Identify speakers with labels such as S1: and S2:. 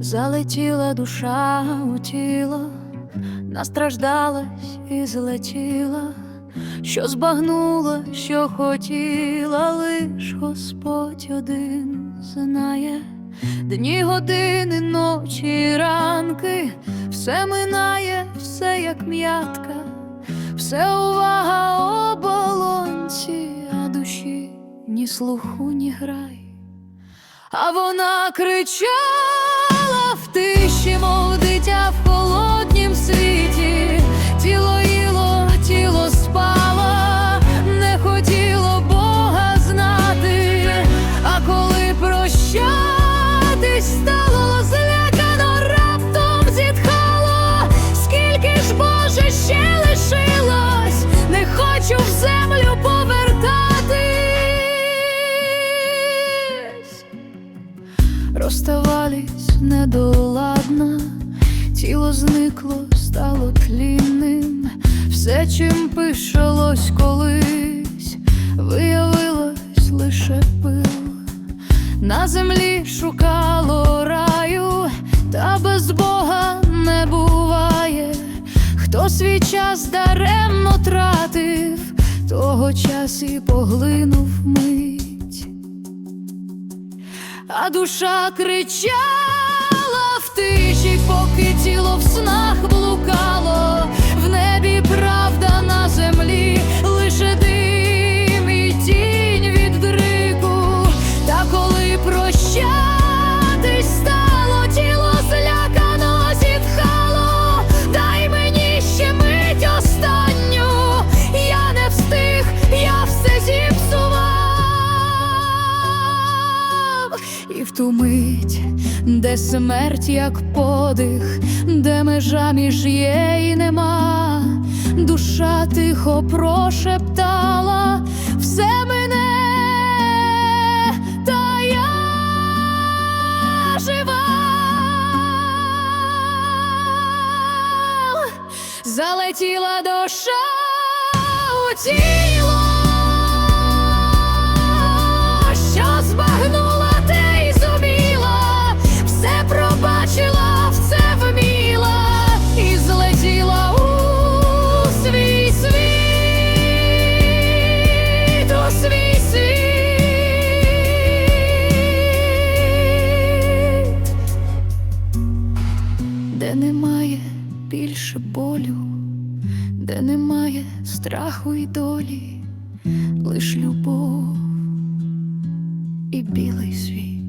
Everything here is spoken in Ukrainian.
S1: залетіла душа у тіло, настраждалась і злетіла, що збагнула, що хотіла, лиш Господь один знає. Дні, години, ночі, ранки, все минає, все як м'ятка, все увага оболонці, а душі ні слуху, ні грай. А вона кричала Розставались недоладно, тіло зникло, стало тлінним, все, чим пишалось колись, виявилось лише пил. На землі шукало раю, та без Бога не буває. Хто свій час даремно тратив, того час і поглинув мить а душа кричала в тиші, поки тіло в снах І в ту мить, де смерть як подих, де межа між є і нема, душа тихо прошептала все мене, та я жива. Залетіла душа у тіло, більше болю, де немає страху і долі, лиш любов і білий світ.